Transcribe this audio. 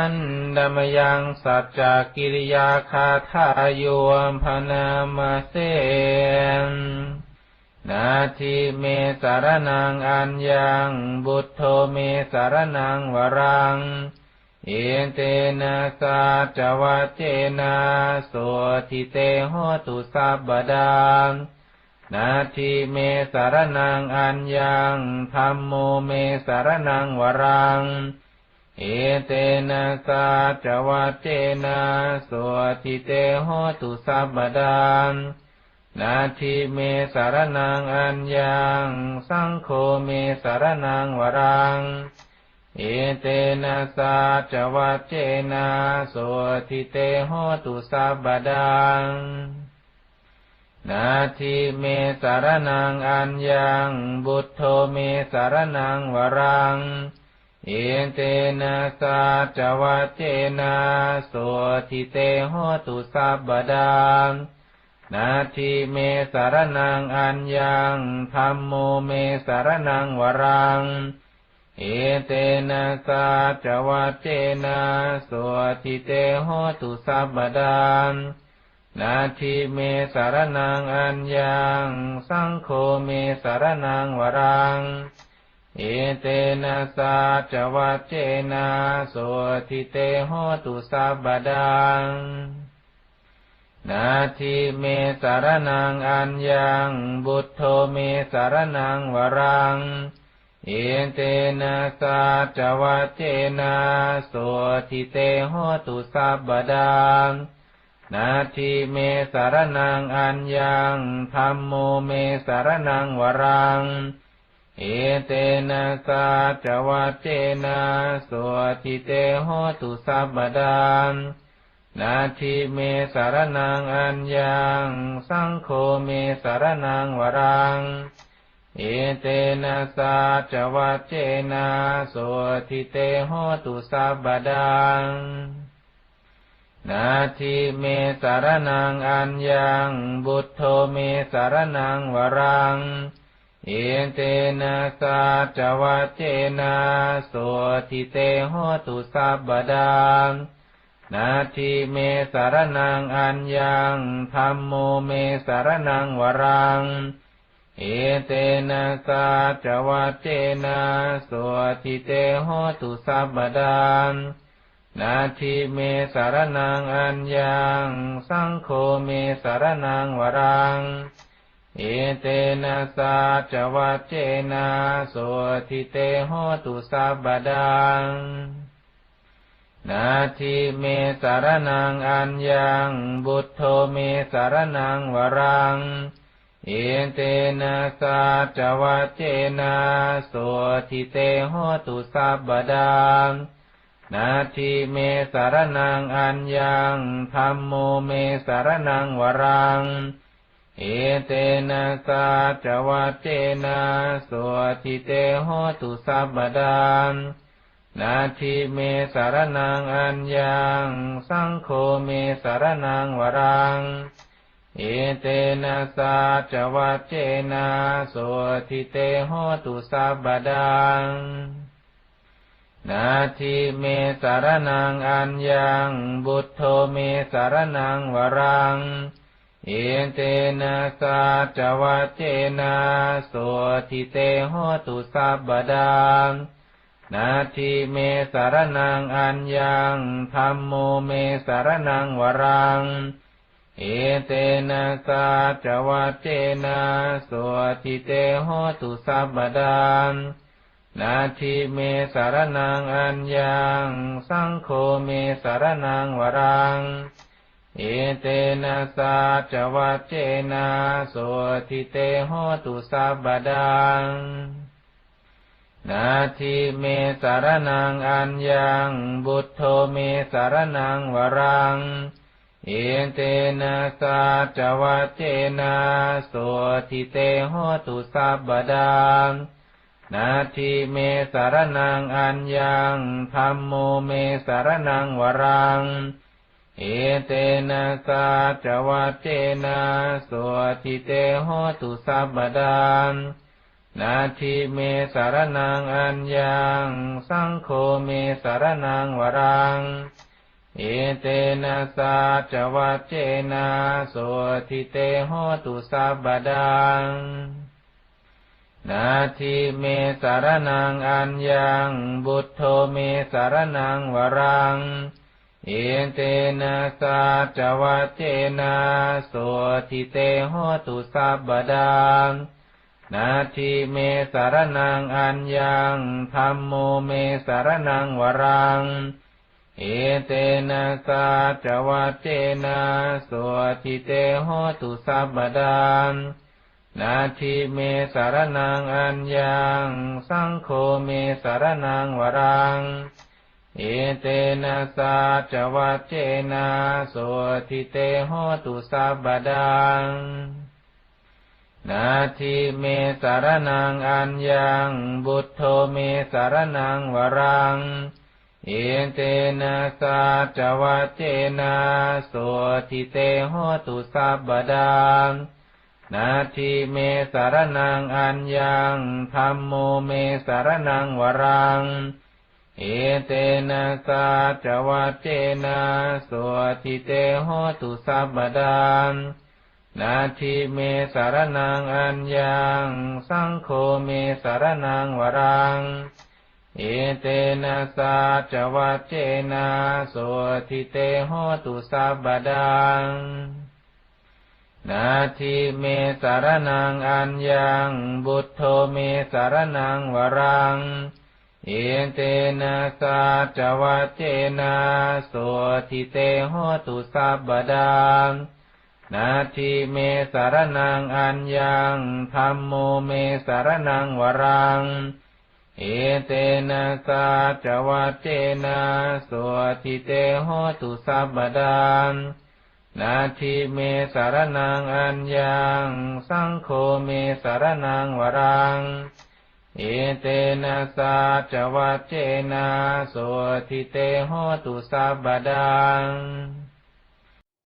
อันดมยังสัจจกิริยาคาทายมพนามาเสนนาทิเมสารนังอัญญังบุตโธเมสารนังวรัง เอเตนะสาจวัจเจนะโสทิเตโหตุสัพบดานาทิเมสารนังอัญญังธรรมโมเมสารนังวรัง อเตนะสาจวัจเจนะโสทิเตโหตุสัพบดานาทิเมสารนังอัญญังสังโฆเมสารนังวรังเอเตนะสาจวัจเจนะโสทิเตโหตุสัพบดังนาทิเมสารนังอัญญังบุตโธเมสารนังวรังเอเตนะสาจวัจเจนะโสทิเตโหตุสัพบดังนาทิเมสารนังอัญญังธรรมโมเมสารนังวรัง เอเตนะสาจวัจเจนะสวทิเตโหตุสัพบดานนาทิเมสารนังอัญญังสังโฆเมสารนังวรัง อเตนะสาจวัจเจนะสวทิเตโหตุสัพบดานนาทิเมสารนังอัญญัง บุตโธเมสารนังวรัง เอเตนะสาจวัจเจนะโสทิเตโหตุสัพบดานาทิเมสารนังอัญญังธรรมโมเมสารนังวรัง อเตนะสาจวัจเจนะโสทิเตโหตุสัพดานาทิเมสารนังอัญญังสังโฆเมสารนังวรังเอเตนะสาจวัจเจนะโสทิเตโหตุสัพดังนาทิเมสารนังอัญญังบุตโธเมสารนังวรัง อเตนะสาจวัจเจนะโสทิเตโหตุสัพบดังนาทิเมสารนังอัญญังธรรมโมเมสารนังวรัง เอเตนะสาจวัจเจนะสวทิเตโหตุสัพบดานนาทิเมสารนังอัญญังสังโฆเมสารนังวรัง อเตนะสาจวัจเจนะสวทิเตโหตุสัพบดานนาทิเมสารนังอัญญัง บุตโธเมสารนังวรัง เอเตนะสาจวัจเจนะโสทิเตโหตุสัพบดานาทิเมสารนังอัญญังธรรมโมเมสารนังวรัง อเตนะสาจวัจเจนะโสทิเตโหตุสัพบดานาทิเมสารนังอัญญังสังโฆเมสารนังวรังเอเตนะสาจวัจเจนะโสทิเตโหตุสัพบดังนาทิเมสารนังอัญญังบุตโธเมสารนังวรังเอเตนะสาจวัจเจนะโสทิเตหตุสัพบดังนาทิเมสารนังอัญญังธรรมโมเมสารนังวรัง เอเตนะสาจวัจเจนะสวทิเตหตุสัพบดานนาทิเมสารนังอัญญังสังโฆเมสารนังวรัง อเตนะสาจวัจเจนะสวทิเตโหตุสัพบดานนาทิเมสารนังอัญญัง บุตโธเมสารนังวรัง เอเตนะสาจวัจเจนะโสทิเตโหตุสัพบดานาทิเมสารนังอัญญังธรรมโมเมสารนังวรัง อเตนะสาจวัจเจนะโสทิเตโหตุสัพดานาทิเมสารนังอัญญังสังโฆเมสารนังวรังเอเตนะสาจวัจเจนะโสทิเตโหตุสัพดังนาทิเมสารนังอัญญังบุตโธเมสารนังวรังเอเตนะสาจวัจเจนะโสทิเตหตุสัพพดังนาทิเมสารนังอัญญังธรรมโมเมสารนังวรัง เอเตนะสาจวัจเจนะโสทิเตหตุสัพพดังนาทิเมสารนังอัญญังสังโฆเมสารนังวรัง อเตนะสาจวัจเจนะโสทิเตโหตุสัพพดัง นาทิเมสารนังอัญญัง บุตโธเมสารนังวรัง เอเตนะสาจวัจเจนะโสทิเตโหตุสัพพดัง นาทิเมสารนังอัญญังธรรมโมเมสารนังวรัง อเตนะสาจวัจเจนะโสทิเตโหตุสัพดังนาทิเมสารนังอัญญังสังโฆเมสารนังวรังเอเตนะสาจวัจเจนะโสทิเตโหตุสัพดังนาทิเมสารนังอัญญังบุตโธเมสารนังวรังเอเตนะสาจวัจเจนะโสทิเตโหตุสัพพดังนาทิเมสารนังอัญญังธรรมโมเมสารนังวรัง เอเตนะสาจวัจเจนะโสทิเตโหตุสัพพดังนาทิเมสารนังอัญญังสังโฆเมสารนังวรัง อเตนะสาจวัจเจนะโสทิเตโหตุสัพพดัง